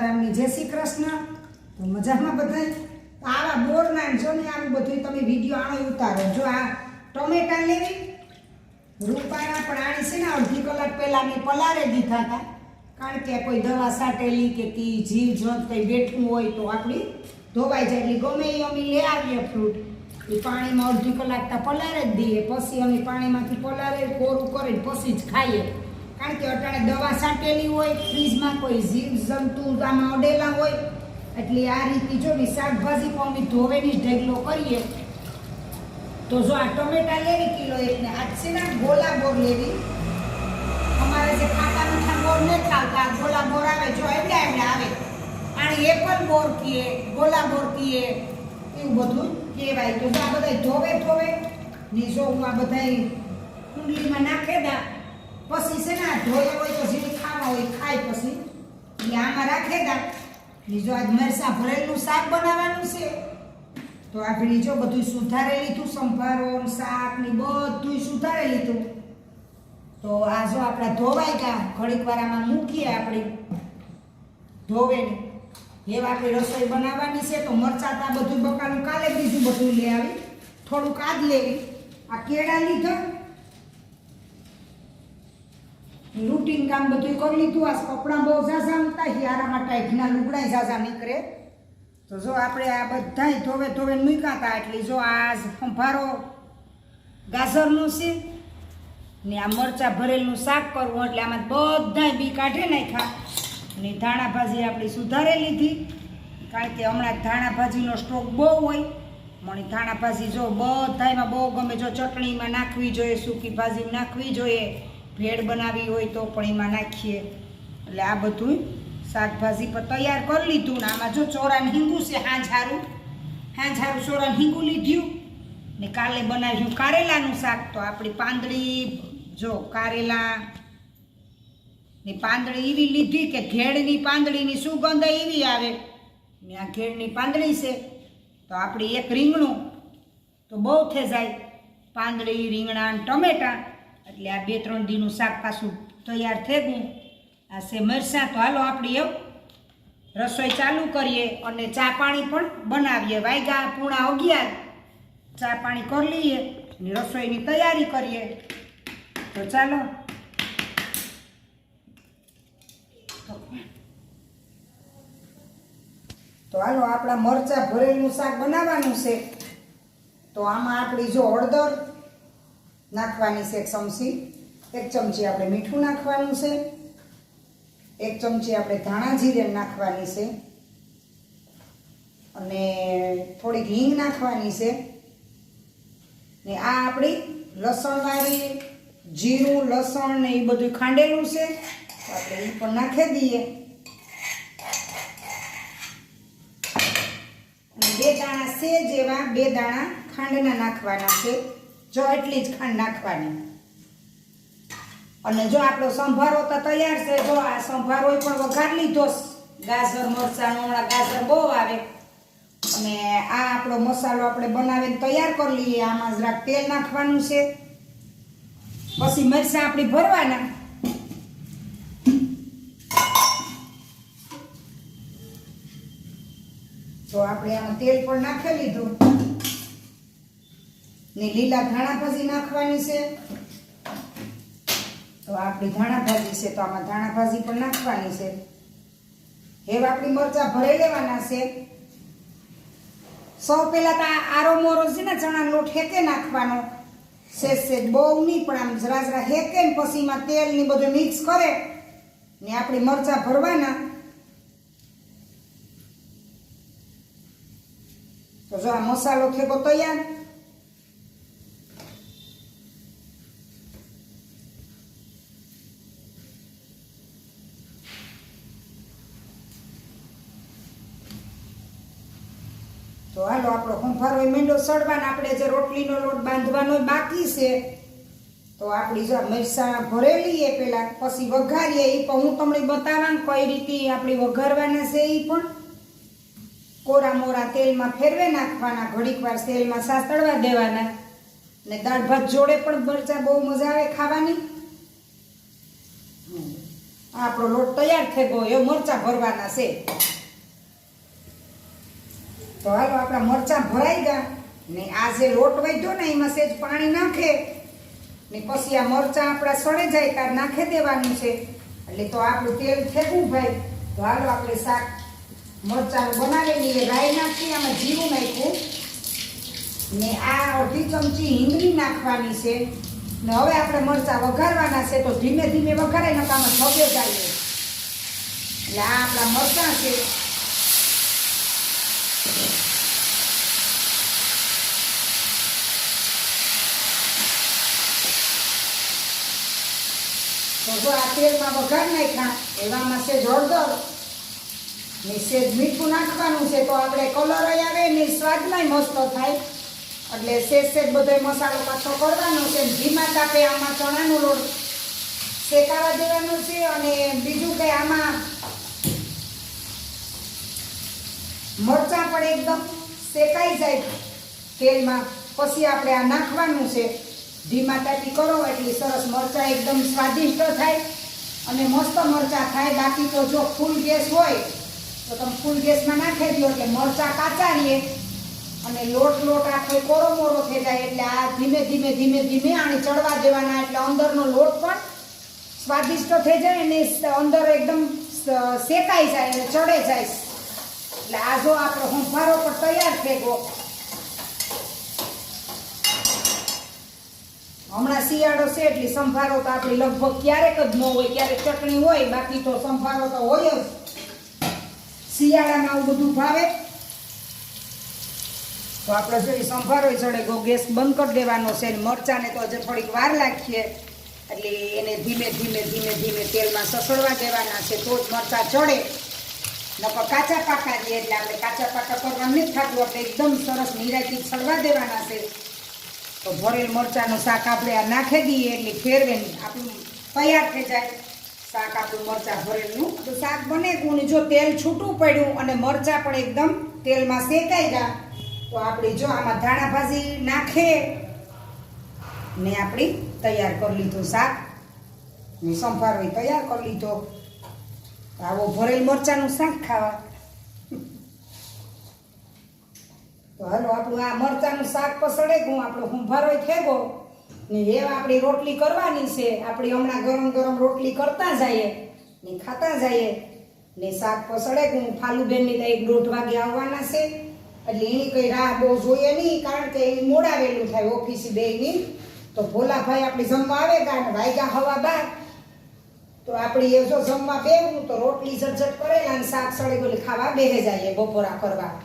સીતારામની જય શ્રી કૃષ્ણ. તો મજામાં બધાય? આવા બોરના જો ને આવું બધું તમે વીડિયો આણો ઉતારો. જો આ ટમેટા લેવી. રૂપાના પણ આણી છે ને અડધી કલાક પહેલાં મેં પલારે દીધા હતા. કારણ કે કોઈ દવા સાટેલી કે તી જીવ જંત કંઈ બેઠું હોય તો આપણી ધોવાઈ જાય. એટલે ગમે એ અમે લઈ આવીએ ફ્રૂટ એ પાણીમાં અડધી કલાક પલારે જ દઈએ. પછી અમે પાણીમાંથી પલારે કોરું કરીને પછી જ ખાઈએ. કારણ કે અટાણે દવા સાટેલી હોય, ફ્રીજમાં કોઈ જીવ જંતુ આમાં અડેલા હોય. એટલે આ રીતે જો બી શાકભાજી પણ અમે ધોવેની ઢેગલો કરીએ, તો જો આ ટમેટા લેવી કિલો એકને આ છે ગોલા બોર લેવી. અમારે જે ખાટા મીઠા બોર નથી ખાતા ગોલા બોર આવે, જો એવડા એવડા આવે. પાણી એ પણ બોર કીએ, ગોલા બોર કીએ, એવું બધું કહેવાય. તો આ બધા ધોવે ધોવે, ને જો હું આ બધા કુંડલીમાં નાખે દા પછી છે ને ધોયા હોય જેને ખાવા હોય, ખાય પછી એ આમાં રાખે દા. બીજો આજ મરસા ભરેલું શાક બનાવવાનું છે. તો આપણે જો બધું સુધારે લીધું સંભારો શાક ને બધું સુધારે લીધું. તો આ જો આપણા ધોવાઈ ગયા, ઘડીક વાર મૂકીએ આપણે. ધોવે ને એવા આપણી રસોઈ બનાવવાની છે, તો મરચાં તો આ બધું બકાનું કાલે બીજું બધું લઈ આવી. થોડુંક આજ લેવી આ કેળા લીધા. રૂટીન કામ બધું કરી લીધું. આ કપડાં બહુ ઝાઝા હતા હિયારામાં ટાઈટના લુગડા ઝાઝા નીકળે. તો જો આપણે આ બધાય ધોવે ધોવે મૂક્યા હતા, એટલે જો આ સંભારો ગાજરનું છે ને આ મરચાં ભરેલું શાક કરવું એટલે આમાં બધાય બી કાઢે નાખ્યા. ને ધાણા ભાજી આપણી સુધારે લીધી. કારણ કે હમણાં ધાણા ભાજીનો સ્ટોક બહુ હોય. મને ધાણા ભાજી જો બધામાં બહુ ગમે, જો ચટણીમાં નાખવી જોઈએ, સૂકી ભાજીમાં નાખવી જોઈએ. ભેળ બનાવી હોય તો પણ એમાં નાખીએ. એટલે આ બધું શાકભાજી પર તૈયાર કરી લીધું ને આમાં જો ચોરાને હિંગું છે હાંઝારું હાંઝારું ચોરાને હિંગું લીધ્યું ને કાલે બનાવ્યું કારેલાનું શાક. તો આપણી પાંદડી, જો કારેલા ને પાંદડી એવી લીધી કે ઘેડની પાંદડીની સુગંધ એવી આવે. ને આ ઘેડની પાંદડી છે, તો આપણી એક રીંગણું. તો બહુ થઈ જાય. પાંદડી, રીંગણા ને ટમેટા. એટલે આ બે, ત્રણ દીનું શાક પાછું તૈયાર થઈ ગયું. આ છે મરસાં તો હાલો આપણે એવું રસોઈ ચાલુ કરીએ અને ચા પાણી પણ બનાવીએ. વાયગા પૂણા અગિયાર ચા પાણી કરી લઈએ અને રસોઈની તૈયારી કરીએ. તો ચાલો. તો હાલો, આપણા મરચાં ભરેલું શાક બનાવવાનું છે. તો આમાં આપણી જો હળદર નાખવાની છે એક ચમચી. એક ચમચી આપણે મીઠું નાખવાનું છે. એક ચમચી આપણે ધાણા જીરે નાખવાની છે. અને થોડીક હિંગ નાખવાની છે. ને આ આપણી લસણવાળી જીરું, લસણ ને એ બધું ખાંડેલું છે. આપણે એ પણ નાખી દઈએ. બે દાણા છે જેવા બે દાણા ખાંડના નાખવાના છે. જો એટલી જ ખાંડ નાખવાની. અને જો આપણો સંભારો તો તૈયાર છે, જો આ સંભારો પણ વઘાર લીધો ગાજર, મરચાં, હમણાં ગાજર બહુ આવે. અને આ આપણો મસાલો આપણે બનાવીને તૈયાર કરી લઈએ. આમાં જરાક તેલ નાખવાનું છે. પછી મરચાં આપણી ભરવાના. તો આપણે આમાં તેલ પણ નાખી લીધું. ને લીલા ધાણા ભાજી નાખવાની છે. તો આપણી ધાણા ભાજી છે, તો આમાં ધાણા ભાજી પણ નાખવાની છે. હવે આપણી મરચાં ભરાઈ લેવાના છે. સૌ પહેલા તો આરો મોરો છે ને ચણા લોટ હેકે નાખવાનો. સેજ સેજ બહુ નહીં, પણ આમ જરા જરા હેકે ને પછી એમાં તેલ ને બધું મિક્સ કરે ને આપણી મરચાં ભરવાના. તો જો આ મસાલો થેકો તૈયાર. તો હાલો આપણો સંભારો મેંડો સડવાનો આપણે જે રોટલીનો લોટ બાંધવાનો બાકી છે. તો આપણી જો મરસાણા ભરેલી એ પેલા પછી વઘારીએ એ પણ હું તમને બતાવવા કઈ રીતે આપણે વઘારવાના છે એ પણ. કોરા મોરા તેલમાં ફેરવે નાખવાના, ઘડીક વાર તેલમાં સાસળવા દેવાના. ને દાળ ભાત જોડે પણ મરચા બહુ મજા આવે ખાવાની. આપણો લોટ તૈયાર થઈ ગયો, એ મરચાં ભરવાના છે. તો હાલો, આપણા મરચાં ભરાઈ ગયા ને આ જે લોટ વધ્યો ને, એમાં સેજ પાણી નાખે. ને પછી આ મરચાં આપણા સડે જાય ત્યારે નાખી દેવાનું છે. એટલે તો આપણું તેલ ફેંકવું ભાઈ. તો હાલો, આપણે શાક મરચાં બનાવેલી લઈએ રાઈ નાખી આમાં જીરું નાખ્યું. ને આ અડધી ચમચી હિંગળી નાખવાની છે. ને હવે આપણે મરચાં વઘારવાના છે, તો ધીમે ધીમે વઘારે નકા આમાં છબે જાય એટલે આ આપણા મરચાં છે. તો જો આ તેલમાં વઘાર નાખ્યા, એવામાં છે ને સેજ મીઠું નાખવાનું છે તો આપણે કલર આવે ને સ્વાદમાંય મસ્ત થાય. એટલે સેજ સેજ બધો મસાલો પાછો કરવાનો છે ધીમા તાપે આમાં ચણાનો લોટ શેકાવા દેવાનો છે અને બીજું કે આમાં મરચાં પણ એકદમ શેકાઈ જાય તેલમાં. પછી આપણે આ નાખવાનું છે. ધીમા માતાજી કરો એટલે સરસ મરચાં એકદમ સ્વાદિષ્ટ થાય અને મસ્ત મરચાં થાય. બાકી તો જો ફૂલ ગેસ હોય, તો તમે ફૂલ ગેસમાં નાખી દો એટલે મરચાં કાચા રહીએ અને લોટ લોટ આખો કોરો મોરો થઈ જાય એટલે આ ધીમે ધીમે ધીમે ધીમે આને ચડવા દેવાના. એટલે અંદરનો લોટ પણ સ્વાદિષ્ટ થઈ જાય અને અંદર એકદમ શેકાઈ જાય અને ચડે જાય. એટલે આ જો આપણો હુંફારો પણ તૈયાર થઈ ગયો. હમણાં શિયાળો છે એટલે સંભારો તો આપણી લગભગ ક્યારેક જ ન હોય, ક્યારેક ચટણી હોય, બાકી તો સંભારો તો હોય જ. શિયાળામાં આવું બધું ભાવે? તો આપણે જો સંભારો ચડે તો ગેસ બંધ કરી દેવાનો છે મરચાંને તો હજુ થોડીક વાર લાગીએ એટલે એને ધીમે ધીમે ધીમે ધીમે તેલમાં સસડવા દેવાના છે, તો જ મરચાં ચડે. નકર કાચા પાકા દે એટલે આપણે કાચા પાકા કરવા નથી ખાતું આપણે એકદમ સરસ નિરાયથી છડવા દેવાના છે. તો ભરેલ મરચાંનું શાક આપણે આ નાખી દઈએ એટલે ફેરવે નહીં. આપણું તૈયાર થઈ જાય. શાક આપણું મરચાં ભરેલનું. તો શાક બને ગયું જો તેલ છૂટું પડ્યું અને મરચાં પણ એકદમ તેલમાં શેકાઈ ગયા, તો આપણે જો આમાં ધાણા ભાજી નાખે ને આપણી તૈયાર કરી લીધું શાક. ને સંભારો તૈયાર કરી લીધો. આવો ભરેલ મરચાંનું શાક ખાવા. તો હાલો, આપણું આ મરચાંનું શાક પસળે ગયું આપણો હુંભારો ખેગો? ને એ આપણી રોટલી કરવાની છે. આપણી હમણાં ગરમ ગરમ રોટલી કરતા જઈએ, ને ખાતા જઈએ. ને શાક પસળે ગયું ફાલુબેનની તો એક દોઢ વાગે આવવાના છે. એટલે એની કંઈ રાહ બહુ જોઈએ નહીં, કારણ કે એ મોડાવેલું થાય ઓફિસ બેની તો ભોલાભાઈ આપણે જમવા આવે કારણ વાગ્યા હવા બાર. તો આપણી એ જો જમવા બેવું તો રોટલી ઝટઝટ કરેલા અને શાક સળે ખાવા બેહે જઈએ બપોરા કરવા.